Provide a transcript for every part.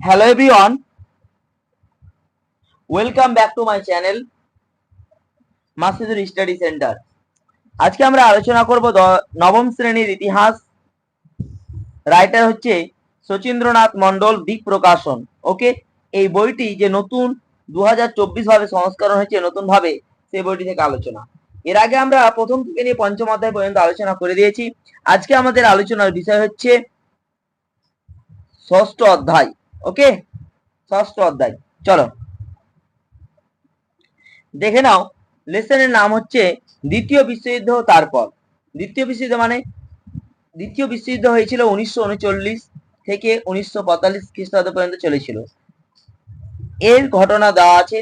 Hello everyone welcome back to my channel Masidur study centre আজকে আমরা আলোচনা করব নবম শ্রেণির ইতিহাস। রাইটার হচ্ছে শচীন্দ্রনাথ মণ্ডল, দিক প্রকাশন। ওকে এই বইটি যে নতুন দু হাজার চব্বিশ ভাবে সংস্করণ হয়েছে নতুন ভাবে সেই বইটি থেকে আলোচনা। এর আগে আমরা প্রথম থেকে নিয়ে পঞ্চম অধ্যায় পর্যন্ত আলোচনা করে দিয়েছি। আজকে আমাদের আলোচনার বিষয় হচ্ছে ষষ্ঠ অধ্যায়। ওকে? ষষ্ঠ অধ্যায়। চলো। দেখে নাও লেসনের নাম হচ্ছে দ্বিতীয় বিশ্বযুদ্ধ তারপর। দ্বিতীয় বিশ্বযুদ্ধ মানে? দ্বিতীয় বিশ্বযুদ্ধ হয়েছিল উনিশশো উনচল্লিশ থেকে উনিশশো পঁয়তাল্লিশ খ্রিস্টাব্দ পর্যন্ত চলেছিল। এর ঘটনা দেওয়া আছে।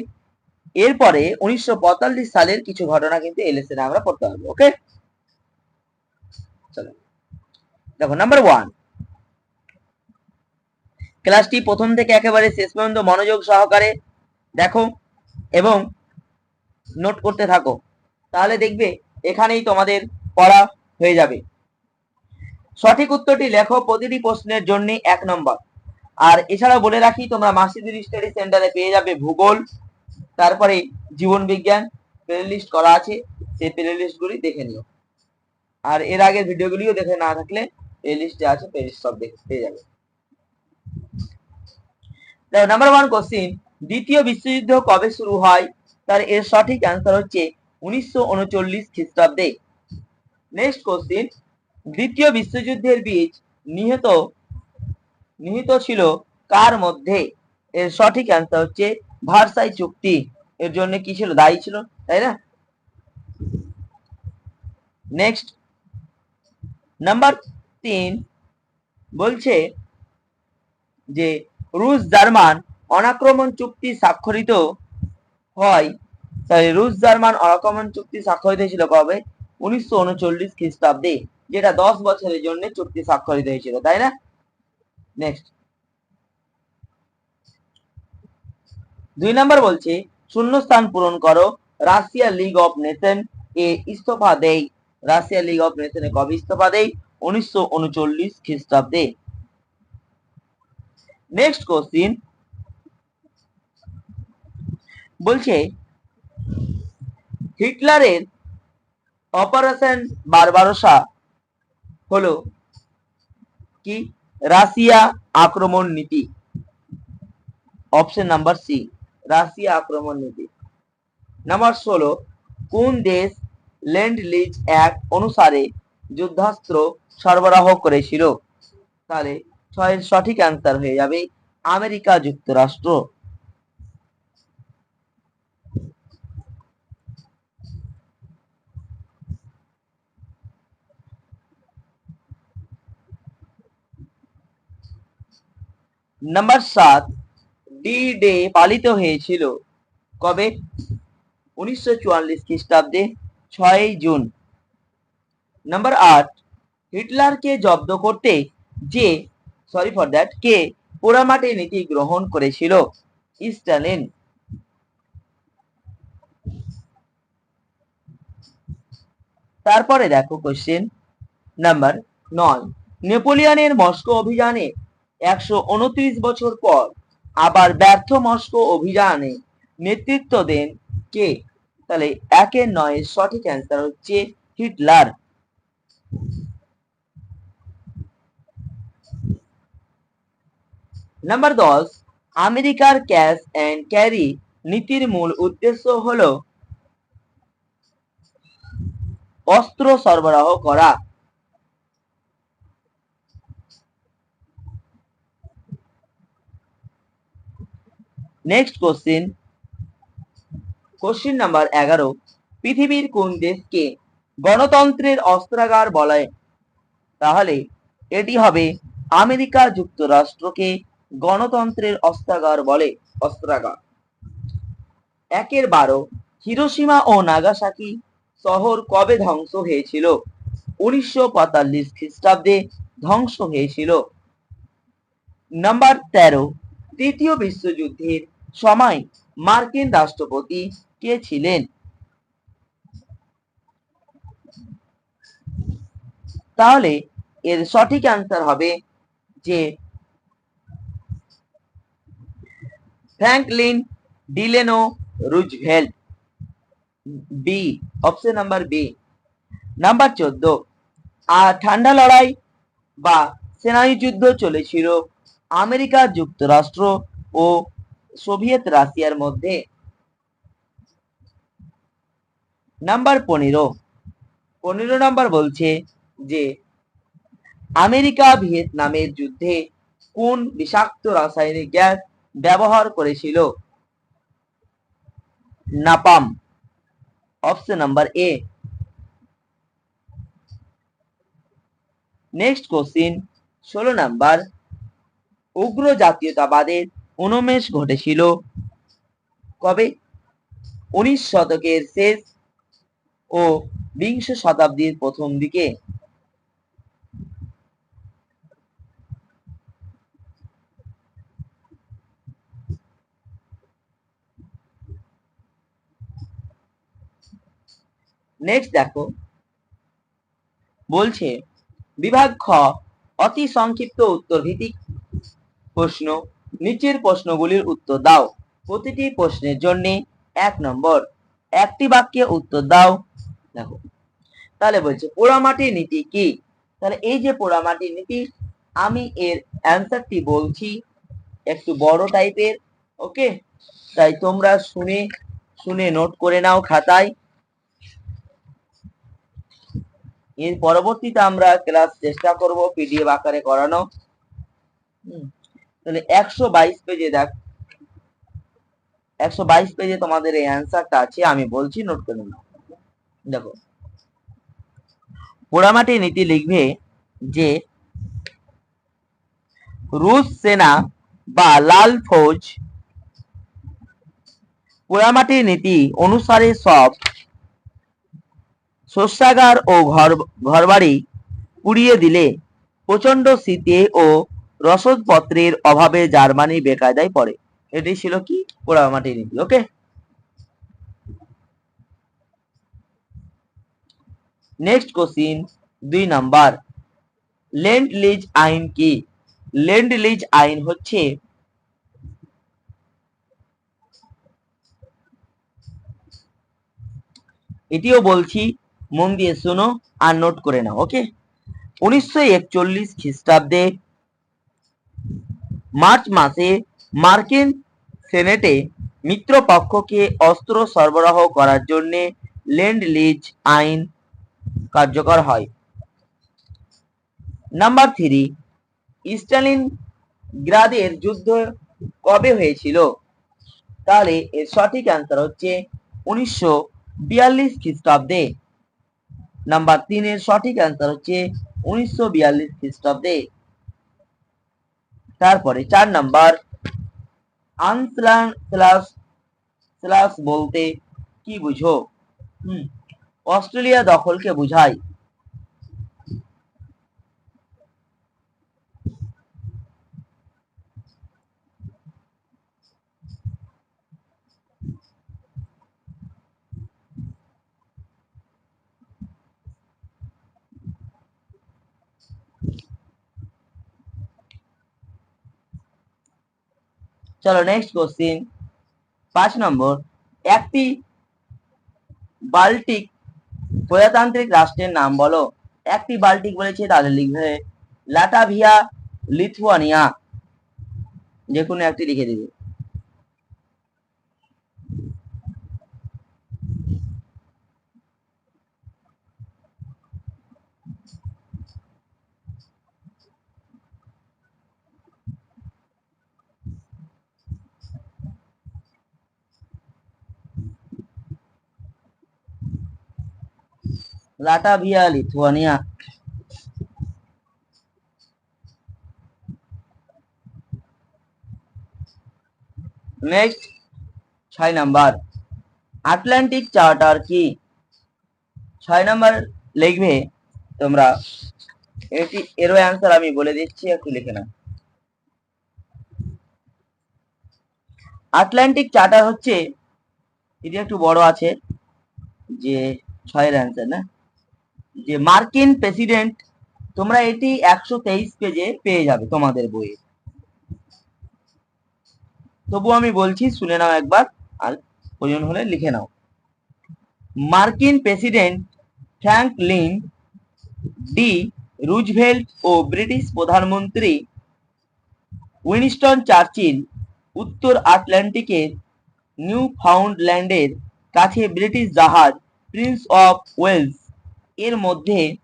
এরপরে উনিশশো পঁয়তাল্লিশ সালের কিছু ঘটনা কিন্তু এই লেসনে আমরা পড়তে পারব, ওকে? চলো। দেখো নাম্বার ওয়ান ক্লাসটি প্রথম থেকে একেবারে শেষ পর্যন্ত মনোযোগ সহকারে দেখো এবং নোট করতে থাকো। তাহলে দেখবে এখানেই তোমাদের পড়া হয়ে যাবে। সঠিক উত্তরটি লেখো প্রতিটি প্রশ্নের জন্য এক নম্বর। আর এছাড়া বলে রাখি, তোমরা মাসিদুর স্টাডি সেন্টারে পেয়ে যাবে ভূগোল, তারপরে জীবন বিজ্ঞান প্লে লিস্ট করা আছে, সেই প্লে লিস্টগুলি দেখে নিও। আর এর আগের ভিডিওগুলিও দেখে না থাকলে প্লে লিস্টে আছে প্লে লিস্ট সব দেখে, পেয়ে যাবে। নাম্বার ওয়ান কোশ্চিন দ্বিতীয় বিশ্বযুদ্ধ কবে শুরু হয়? তার এর সঠিক অ্যান্সার হচ্ছে উনিশশো উনচল্লিশ খ্রিস্টাব্দে। নেক্সট কোশ্চিন দ্বিতীয় বিশ্বযুদ্ধের বীজ নিহত, নিহিত ছিল কার মধ্যে? এর সঠিক অ্যান্সার হচ্ছে ভারসাই চুক্তি। এর জন্য কি ছিল? দায়ী ছিল, তাই না? নেক্সট নাম্বার তিন বলছে যে রুশ জার্মান অনাক্রমণ চুক্তি স্বাক্ষরিত হয়। সরি রুশ জার্মান অনাক্রমণ চুক্তি স্বাক্ষরিত হয়েছিল কবে? উনিশশো উনচল্লিশ খ্রিস্টাব্দে, যেটা দশ বছরের জন্য চুক্তি স্বাক্ষরিত হয়েছিল, তাই না? নেক্সট দুই নম্বর বলছে, শূন্যস্থান পূরণ করো, রাশিয়া লিগ অফ নেশন এ ইস্তফা দেয় রাশিয়া লিগ অফ নেশনে কবে ইস্তফা দেয় উনিশশো উনচল্লিশ খ্রিস্টাব্দে। নেক্সট কোশ্চিন বলছে, হিটলারের অপারেশন বারবারোসা হলো কি রাশিয়া আক্রমণ নীতি? অপশন নাম্বার সি রাশিয়া আক্রমণ নীতি। নাম্বার ষোলো, কোন দেশ ল্যান্ড লিজ অ্যাক্ট অনুসারে যুদ্ধাস্ত্র সরবরাহ করেছিল? তাহলে ছয়ের সঠিক অ্যান্সার হয়ে যাবে আমেরিকা যুক্তরাষ্ট্র। নাম্বার সাত ডি ডে পালিত হয়েছিল কবে? উনিশশো চুয়াল্লিশ খ্রিস্টাব্দে ছয়ই জুন। নাম্বার আট, হিটলারকে জব্দ করতে যে সরি ফর দ্যাট কে? পোড়ামাটি নীতি গ্রহণ করেছিল। স্টালিন তারপরে দেখো কোশ্চেন নাম্বার নয়। নেপোলিয়নের মস্কো অভিযানে একশো উনত্রিশ বছর পর আবার ব্যর্থ মস্কো অভিযানে নেতৃত্ব দেন কে? তাহলে একের নয়ের সঠিক অ্যান্সার হচ্ছে হিটলার। নাম্বার দশ আমেরিকার ক্যাশ অ্যান্ড ক্যারি নীতির মূল উদ্দেশ্য হলো অস্ত্র সরবরাহ করা। নেক্সট কোশ্চিন কোশ্চিন নাম্বার এগারো, পৃথিবীর কোন দেশকে গণতন্ত্রের অস্ত্রাগার বলে? তাহলে এটি হবে আমেরিকা যুক্তরাষ্ট্রকে গণতন্ত্রের অস্ত্রাগার বলে অস্ত্রাগার। একের বারো, হিরোসীমা ও নাগাসাকি শহর কবে ধ্বংস হয়েছিল? উনিশশো পঁয়তাল্লিশ খ্রিস্টাব্দে ধ্বংস হয়েছিল। নাম্বার তেরো, তৃতীয় বিশ্বযুদ্ধের সময় মার্কিন রাষ্ট্রপতি কে ছিলেন? তাহলে এর সঠিক অ্যান্সার হবে যে Franklin Delano Roosevelt B option number B number চোদ্দ. আর ঠান্ডা লড়াই বা সেনায়ু যুদ্ধ চলেছিল আমেরিকা যুক্তরাষ্ট্র ও সোভিয়েত রাশিয়ার মধ্যে। নাম্বার পনেরো. পনেরো নাম্বার বলছে যে, আমেরিকা ভিয়েতনামের যুদ্ধে কোন বিষাক্ত রাসায়নিক গ্যাস ব্যবহার করেছিল। Napalm option number A next question ষোলো নাম্বার উগ্র জাতীয়তাবাদের উন্মেষ ঘটেছিল। কবে? উনিশ শতকের শেষ ও বিংশ শতাব্দীর প্রথম দিকে। নেক্সট দেখো। বলছে, বিভাগ খ, অতি সংক্ষিপ্ত উত্তর ভিত্তিক প্রশ্ন, নিচের প্রশ্নগুলির উত্তর দাও। প্রতিটি প্রশ্নের জন্য এক নম্বর, একটি বাক্যে উত্তর দাও। দেখো, তাহলে বলছে, পোড়ামাটির নীতি কি? তাহলে এই যে পোড়ামাটির নীতি, আমি এর অ্যান্সারটি বলছি একটু বড় টাইপের ওকে তাই তোমরা শুনে শুনে নোট করে নাও খাতায়। এর পরবর্তীতে আমরা ক্লাস চেষ্টা করব পিডিএফ আকারে করানো। তাহলে একশো বাইশ পেজে দেখ। একশো বাইশ পেজে তোমাদের এই অ্যান্সারটা আছে, আমি বলছি নোট করে নাও। দেখো। পোড়ামাটি নীতি লিখবে যে, রুশ সেনা বা লাল ফৌজ, পোড়ামাটির নীতি অনুসারে সব শস্যাগার ও ঘর, ঘরবাড়ি পুড়িয়ে দিলে প্রচণ্ড শীতে ও রসদপত্রের অভাবে জার্মানি বেকায়দায় পড়ে। এটি ছিল কি? পোড়ামাটির নীতি ওকে নেক্সট কোশ্চিন দুই নাম্বার। ল্যান্ড লিজ আইন কি? ল্যান্ড লিজ আইন হচ্ছে এটিও বলছি মন দিয়ে শোনো আর নোট করে নাও ওকে উনিশশো একচল্লিশ খ্রিস্টাব্দে মার্চ মাসে মার্কিন সেনেটে মিত্রপক্ষকে অস্ত্র সরবরাহ করার জন্য ল্যান্ড লিজ আইন কার্যকর হয়। নাম্বার থ্রি স্টালিন গ্রাদের যুদ্ধ কবে হয়েছিল? তাহলে এর সঠিক অ্যান্সার হচ্ছে উনিশশো বিয়াল্লিশ খ্রিস্টাব্দে। নাম্বার তিনের সঠিক অ্যান্সার হচ্ছে উনিশশো বিয়াল্লিশ খ্রিস্টাব্দে। তারপরে চার নাম্বার আনসলান স্লাস বলতে কি বুঝো? অস্ট্রেলিয়া দখলকে বোঝায়। চলো নেক্সট কোশ্চিন পাঁচ নম্বর, একটি বাল্টিক প্রজাতান্ত্রিক রাষ্ট্রের নাম বলো। একটি বাল্টিক বলেছে তাদের লিখবে লাটাভিয়া, লিথুয়ানিয়া। যে কোনো একটি লিখে দিবে। লাটাভিয়া লিথুয়ানিয়া নেক্সট ছয় নাম্বার। আটলান্টিক চার্টার কি? ছয় নাম্বার লিখবে তোমরা। এটি, এরও অ্যান্সার আমি বলে দিচ্ছি, একটু লিখে নাও। আটলান্টিক চার্টার হচ্ছে, এটি একটু বড় আছে, যে ছয়ের অ্যান্সার না? যে মার্কিন প্রেসিডেন্ট, তোমরা এটি একশো তেইশ পেজে পেয়ে যাবে তোমাদের বইয়ে। তবু আমি বলছি, শুনে নাও একবার, আর প্রয়োজন হলে লিখে নাও। মার্কিন president Frank Franklin D Roosevelt ও ব্রিটিশ প্রধানমন্ত্রী উইনস্টন চার্চিল উত্তর আটলান্টিকের নিউ ফাউন্ডল্যান্ডের কাছে ব্রিটিশ জাহাজ, প্রিন্স অফ ওয়েলস এর মধ্যে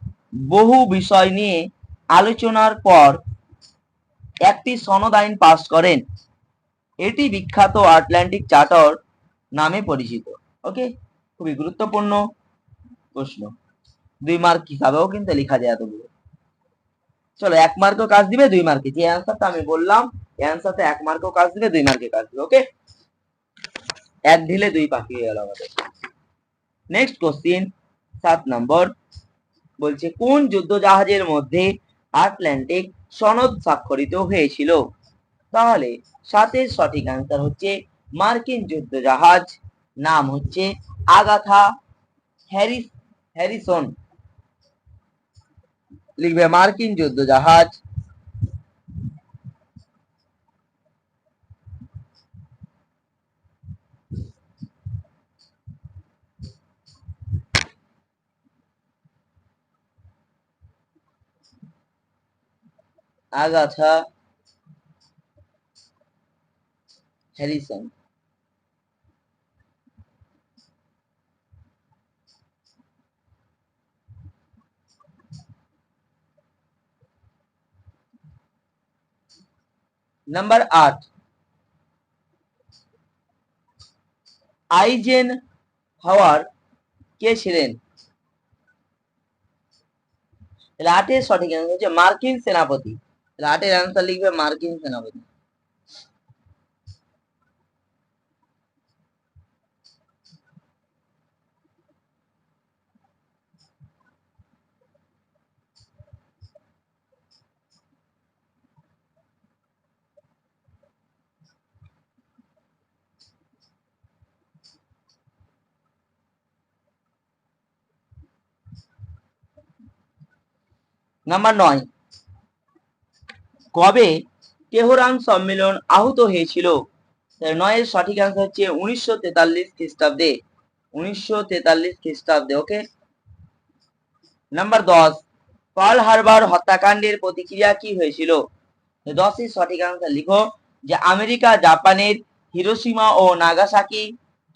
বহু বিষয় নিয়ে আলোচনার পর একটি সনদ আইন পাস করেন। এটি বিখ্যাত আটলান্টিক চার্টার নামে পরিচিত। ওকে? খুবই গুরুত্বপূর্ণ প্রশ্ন। দুই মার্ক হিসাবেও কিন্তু লেখা যায় এতগুলো। চলো, এক মার্কও কাজ দিবে, দুই মার্কে। যে অ্যান্সারটা আমি বললাম অ্যান্সারটা এক মার্কও কাজ দিবে, দুই মার্কে কাজ দিবে, ওকে? এক ঢিলে দুই পাখি হয়ে গেল আমাদের। নেক্সট কোশ্চিন সাত নম্বর বলছে, কোন যুদ্ধ জাহাজের মধ্যে আটলান্টিক সনদ স্বাক্ষরিত হয়েছিল? তাহলে সাতের সঠিক আনসার হচ্ছে মার্কিন যুদ্ধ জাহাজ নাম হচ্ছে আগাথা হ্যারিস, হ্যারিসন। লিখবে মার্কিন যুদ্ধ জাহাজ আগাথা হ্যারিসন নাম্বার আট আইজেন হাওয়ার কে ছিলেন তাহলে আটের সঠিক অ্যান্সার হচ্ছে মার্কিন সেনাপতি তাহলে আটের অ্যান্সার লিখবে মার্কিন সেনাপতি নাম্বার নয় কবে তেহরান সম্মেলন আহত হয়েছিল? নয়ের সঠিক অ্যান্সার হচ্ছে উনিশশো তেতাল্লিশ খ্রিস্টাব্দে। উনিশশো তেতাল্লিশ খ্রিস্টাব্দে ওকে নাম্বার দশ পাল হারবার হত্যাকাণ্ডের প্রতিক্রিয়া কি হয়েছিল? দশের সঠিক অ্যান্সার লিখো, যে আমেরিকা, জাপানের হিরোসীমা ও নাগাসাকি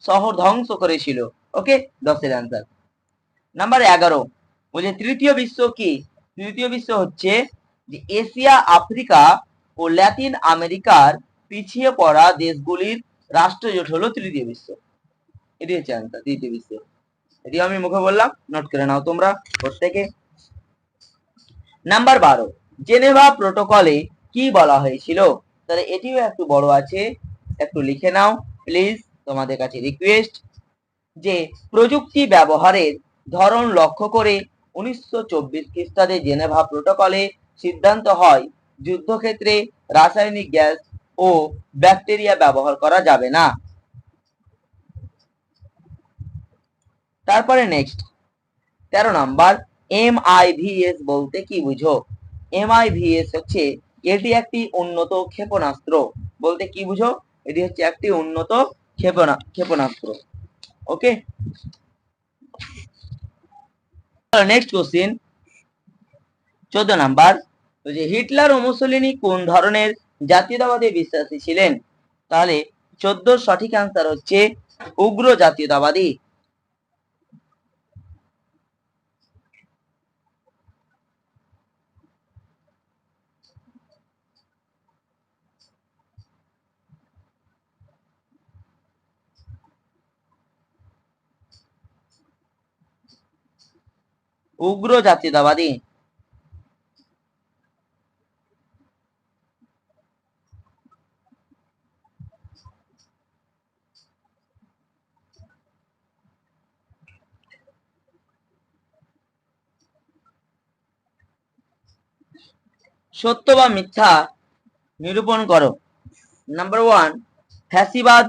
শহর ধ্বংস করেছিল ওকে দশের অ্যান্সার নাম্বার এগারো, বলছে তৃতীয় বিশ্ব কি? তৃতীয় বিশ্ব হচ্ছে যে এশিয়া, আফ্রিকা ও ল্যাতিন আমেরিকার পিছিয়ে পড়া দেশগুলির রাষ্ট্রজোট হলো তৃতীয় বিশ্ব। এটি হচ্ছে অ্যান্সার তৃতীয় বিশ্ব। এটি আমি মুখে বললাম নোট করে নাও তোমরা প্রত্যেকে। নাম্বার বারো, জেনেভা প্রোটোকলে কি বলা হয়েছিল? তাহলে এটিও একটু বড় আছে, একটু লিখে নাও প্লিজ তোমাদের কাছে রিকোয়েস্ট যে প্রযুক্তি ব্যবহারের ধরন লক্ষ্য করে উনিশশো চব্বিশ খ্রিস্টাব্দে জেনেভা প্রোটোকলে সিদ্ধান্ত হয় যুদ্ধক্ষেত্রে রাসায়নিক গ্যাস ও ব্যাকটেরিয়া ব্যবহার করা যাবে না। তারপরে নেক্সট তেরো নাম্বার এম আই এস বলতে কি বুঝো? এম আই এস হচ্ছে, এটি একটি উন্নত ক্ষেপণাস্ত্র। বলতে কি বুঝো? এটি হচ্ছে একটি উন্নত ক্ষেপণা, ক্ষেপণাস্ত্র। ওকে নেক্সট কোশ্চিন চোদ্দ নাম্বার যে হিটলার ও মুসলিনি কোন ধরনের জাতীয়তাবাদে বিশ্বাসী ছিলেন? তাহলে চোদ্দ সঠিক আনসার হচ্ছে উগ্র জাতীয়তাবাদী। উগ্র জাতীয়তাবাদী। সত্য বা মিথ্যা নিরূপণ করো। নাম্বার ওয়ান ফ্যাসিবাদ,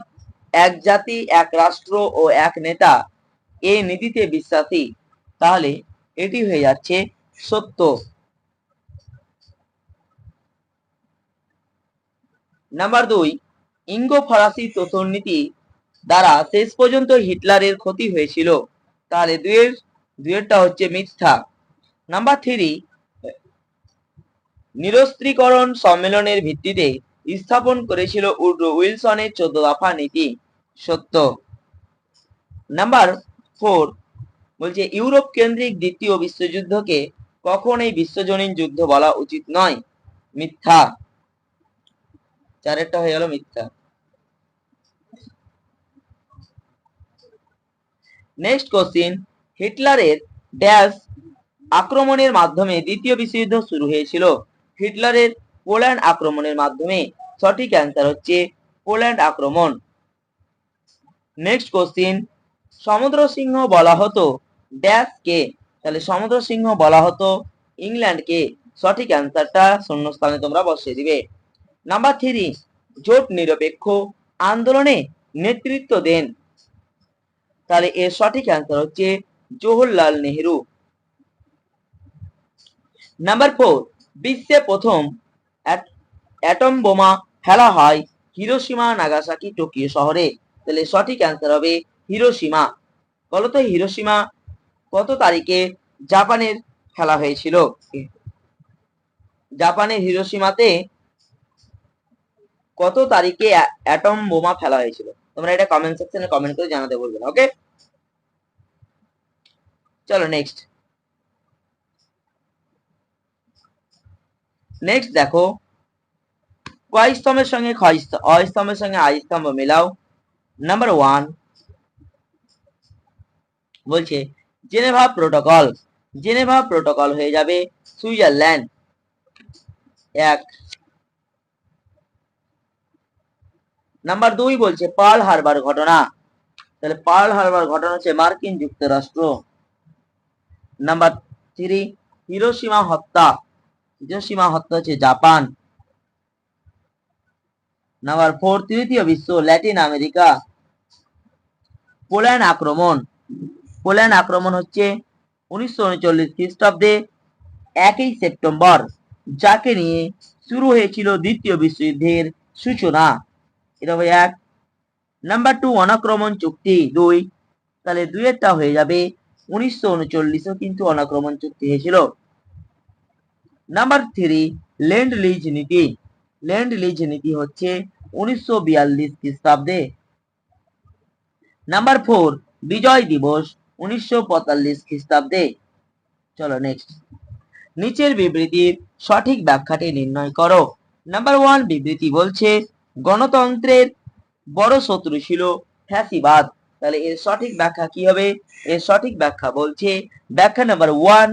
এক জাতি, এক রাষ্ট্র ও এক নেতা এই নীতিতে বিশ্বাসী। তাহলে এটি হয়ে যাচ্ছে সত্য। নাম্বার দুই ইঙ্গো ফরাসি তোষণ নীতি দ্বারা শেষ পর্যন্ত হিটলারের ক্ষতি হয়েছিল। তাহলে দুয়ের দুয়েরটা হচ্ছে মিথ্যা। নাম্বার থ্রি নিরস্ত্রীকরণ সম্মেলনের ভিত্তিতে স্থাপন করেছিল উড্রো উইলসনের চোদ্দ দফা নীতি। সত্য। নাম্বার ফোর বলছে, ইউরোপ কেন্দ্রিক দ্বিতীয় বিশ্বযুদ্ধকে কখনোই বিশ্বজনীন যুদ্ধ বলা উচিত নয়। মিথ্যা। চারেরটা হয়ে গেল মিথ্যা। নেক্সট কোশ্চিন, হিটলারের ড্যাশ আক্রমণের মাধ্যমে দ্বিতীয় বিশ্বযুদ্ধ শুরু হয়েছিল। হিটলারের পোল্যান্ড আক্রমণের মাধ্যমে সঠিক অ্যান্সার হচ্ছে পোল্যান্ড আক্রমণ। নেক্সট কোশ্চিন সমুদ্র সিংহ বলা হতো ড্যাশ কে? তাহলে সমুদ্র সিংহ বলা হতো ইংল্যান্ডকে সঠিক অ্যান্সারটা শূন্যস্থানে তোমরা বসিয়ে দিবে। নাম্বার থ্রি জোট নিরপেক্ষ আন্দোলনে নেতৃত্ব দেন। তাহলে এর সঠিক অ্যান্সার হচ্ছে জওহরলাল নেহেরু। নাম্বার ফোর বিশ্বে প্রথম অ্যাটম বোমা ফেলা হয় হিরোসীমা নাগাসাকি টোকিও শহরে। তাহলে সঠিক অ্যান্সার হবে হিরোসীমা বলতো হিরোসীমা কত তারিখে জাপানের ফেলা হয়েছিল? জাপানের হিরোসীমাতে কত তারিখে অ্যাটম বোমা ফেলা হয়েছিল? তোমরা এটা কমেন্ট সেকশনে কমেন্ট করে জানাতে বলবে ওকে চলো নেক্সট নেক্সট দেখো। কয় সঙ্গে ক্ষয় স্তম্ভ অ স্তম্ভের সঙ্গে আই স্তম্ভ নাম্বার ওয়ান বলছে জেনেভা প্রোটোকল জেনেভা প্রোটোকল হয়ে যাবে সুইজারল্যান্ড এক। নাম্বার দুই বলছে পার্ল হারবার ঘটনা। তাহলে পার্ল হারবার ঘটনা হচ্ছে মার্কিন যুক্তরাষ্ট্র। নাম্বার থ্রি হিরোসীমা হত্যা। হিরোসীমা হত্যা হচ্ছে জাপান। নাম্বার ফোর তৃতীয় বিশ্ব ল্যাটিন আমেরিকা পোল্যান্ড আক্রমণ। পোল্যান্ড আক্রমণ হচ্ছে উনিশশো উনচল্লিশ খ্রিস্টাব্দে একই সেপ্টেম্বর, যাকে নিয়ে শুরু হয়েছিল দ্বিতীয় বিশ্বযুদ্ধের সূচনা। এক। নাম্বার টু অনাক্রমণ চুক্তি। দুই, তাহলে দুইয়েরটা হয়ে যাবে উনিশশো উনচল্লিশও কিন্তু অনাক্রমণ চুক্তি হয়েছিল। নাম্বার থ্রি ল্যান্ড লিজ নীতি। ল্যান্ড লিজ নীতি হচ্ছে উনিশশো বিয়াল্লিশ খ্রিস্টাব্দে। নাম্বার ফোর বিজয় দিবস উনিশশো পঁয়তাল্লিশ খ্রিস্টাব্দে। চলো নেক্সট নিচের বিবৃতির সঠিক ব্যাখ্যাটি নির্ণয় করো। নাম্বার ওয়ান বিবৃতি বলছে, গণতন্ত্রের বড় শত্রু ছিল ফ্যাসিবাদ। তাহলে এর সঠিক ব্যাখ্যা কি হবে? এর সঠিক ব্যাখ্যা বলছে, ব্যাখ্যা নাম্বার ওয়ান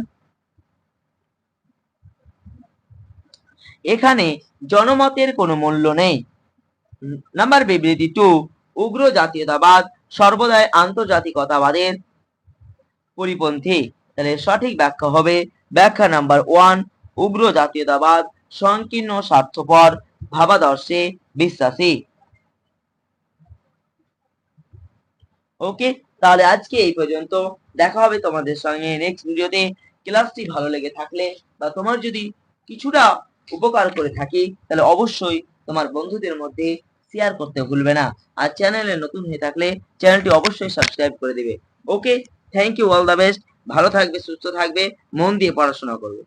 এখানে জনমতের কোনো মূল্য নেই। নাম্বার বিবৃতি টু উগ্র জাতীয়তাবাদ সর্বদাই আন্তর্জাতিকতাবাদের পরিপন্থী। তাহলে সঠিক ব্যাখ্যা হবে ব্যাখ্যা নাম্বার ওয়ান উগ্র জাতীয়তাবাদ সংকীর্ণ, স্বার্থপর, ভাবাদর্শে বিশ্বাসী। ওকে তাহলে আজকে এই পর্যন্ত। দেখা হবে তোমাদের সঙ্গে নেক্সট ভিডিওতে ক্লাসটি ভালো লেগে থাকলে বা তোমার যদি কিছুটা উপকার করে থাকি, তাহলে অবশ্যই তোমার বন্ধুদের মধ্যে শেয়ার করতে ভুলবে না। আর চ্যানেলে নতুন হয়ে থাকলে চ্যানেলটি অবশ্যই সাবস্ক্রাইব করে দিবে। Okay thank you all the best ভালো থাকবে, সুস্থ থাকবে, মন দিয়ে পড়াশোনা করবে।